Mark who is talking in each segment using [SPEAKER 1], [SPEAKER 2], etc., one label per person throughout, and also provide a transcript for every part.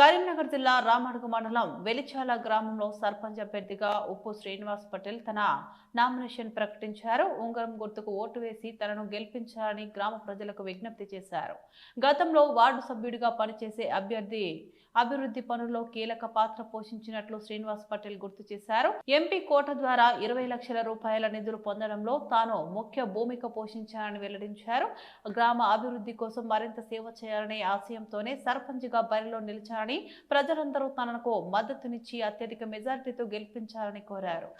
[SPEAKER 1] కరీంనగర్ జిల్లా రామడుగు మండలం వెలిచాల గ్రామంలో సర్పంచ్ అభ్యర్థిగా ఉప్పు శ్రీనివాస్ పటేల్ తన నామినేషన్ ప్రకటించారు. ఉంగరం గుర్తుకు ఓటు వేసి తనను గెలిపించాలని గ్రామ ప్రజలకు విజ్ఞప్తి చేశారు. గతంలో వార్డు సభ్యుడిగా పనిచేసే అభ్యర్థి అభివృద్ధి పనుల్లో కీలక పాత్ర పోషించినట్లు శ్రీనివాస్ పటేల్ గుర్తు చేశారు. ఎంపీ కోట ద్వారా ఇరవై లక్షల రూపాయల నిధులు పొందడంలో తాను ముఖ్య భూమిక పోషించానని వెల్లడించారు. గ్రామ అభివృద్ధి కోసం మరింత సేవ చేయాలనే ఆశయంతోనే సర్పంచ్గా బరిలో నిలిచారని ప్రజలందరూ తనకు మద్దతునిచ్చి అత్యధిక మెజారిటీతో గెలిపించాలని కోరారు.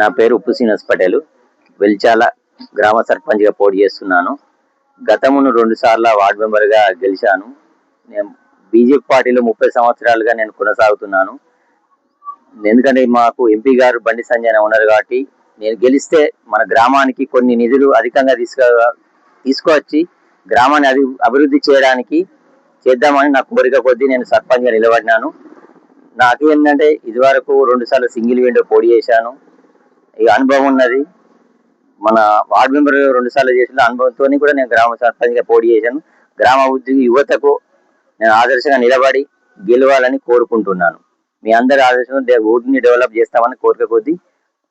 [SPEAKER 2] నా పేరు ఉప్పు శ్రీనివాస్ పటేల్. వెల్చాల గ్రామ సర్పంచ్గా పోటీ చేస్తున్నాను. గతమును రెండు సార్లు వార్డు మెంబర్గా గెలిచాను. నేను బీజేపీ పార్టీలో ముప్పై సంవత్సరాలుగా నేను కొనసాగుతున్నాను. ఎందుకంటే మాకు ఎంపీ గారు బండి సంజయ్ ఉన్నారు కాబట్టి నేను గెలిస్తే మన గ్రామానికి కొన్ని నిధులు అధికంగా తీసుకు తీసుకువచ్చి గ్రామాన్ని అభి అభివృద్ధి చేయడానికి చేద్దామని నా కోరిక కొద్దీ నేను సర్పంచ్గా నిలబడినాను. నాకు ఏంటంటే ఇదివరకు రెండు సార్లు సింగిల్ విండో పోటీ చేశాను. ఈ అనుభవం ఉన్నది. మన వార్డు మెంబర్ రెండు సార్లు చేసిన అనుభవంతో కూడా నేను గ్రామ సర్పంచ్గా పోటీ చేశాను. గ్రామ ఉద్యోగి యువతకు నేను ఆదర్శంగా నిలబడి గెలవాలని కోరుకుంటున్నాను. మీ అందరి ఆదర్శం ఊరిని డెవలప్ చేస్తామని కోరిక కొద్దీ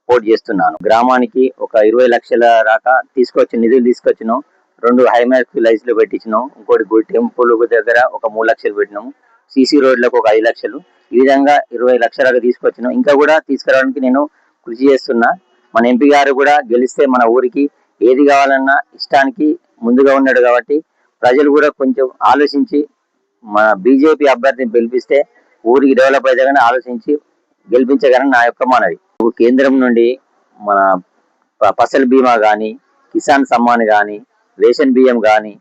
[SPEAKER 2] పోటీ చేస్తున్నాను. గ్రామానికి ఒక ఇరవై లక్షల దాకా తీసుకొచ్చి నిధులు తీసుకొచ్చినాం. రెండు హైమాక్స్ లైట్స్లు పెట్టించినాం. ఇంకోటి గుడి టెంపుల్ దగ్గర ఒక మూడు లక్షలు పెట్టినాము సీసీ రోడ్లకు ఒక ఐదు లక్షలు. ఈ విధంగా ఇరవై లక్షలకు తీసుకొచ్చినాం. ఇంకా కూడా తీసుకురావడానికి నేను కృషి చేస్తున్నా. మన ఎంపీ గారు కూడా గెలిస్తే మన ఊరికి ఏది కావాలన్నా ఇష్టానికి ముందుగా ఉన్నాడు కాబట్టి ప్రజలు కూడా కొంచెం ఆలోచించి మన బీజేపీ అభ్యర్థిని గెలిపిస్తే ఊరికి డెవలప్ అయితే ఆలోచించి గెలిపించగలని నా యొక్క మనవి. కేంద్రం నుండి మన ఫసల్ బీమా కానీ కిసాన్ సమ్మాన్ కానీ రేషన్ బియ్యం కానీ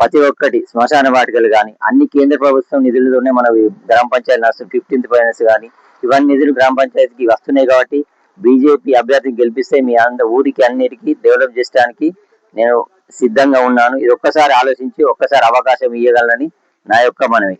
[SPEAKER 2] ప్రతి ఒక్కటి శ్మశాన వాటికలు కానీ అన్ని కేంద్ర ప్రభుత్వం నిధులతోనే మన గ్రామ పంచాయతీ నడుస్తుంది ఫిఫ్టీన్త్ ఫైనాన్స్ కానీ ఇవన్నీ నిధులు గ్రామ పంచాయతీకి వస్తున్నాయి కాబట్టి బీజేపీ అభ్యర్థిని గెలిపిస్తే మీ అంద ఊరికి అన్నిటికీ డెవలప్ చేయడానికి నేను సిద్ధంగా ఉన్నాను. ఇది ఒక్కసారి ఆలోచించి ఒక్కసారి అవకాశం ఇవ్వగలనని నా యొక్క మనవి.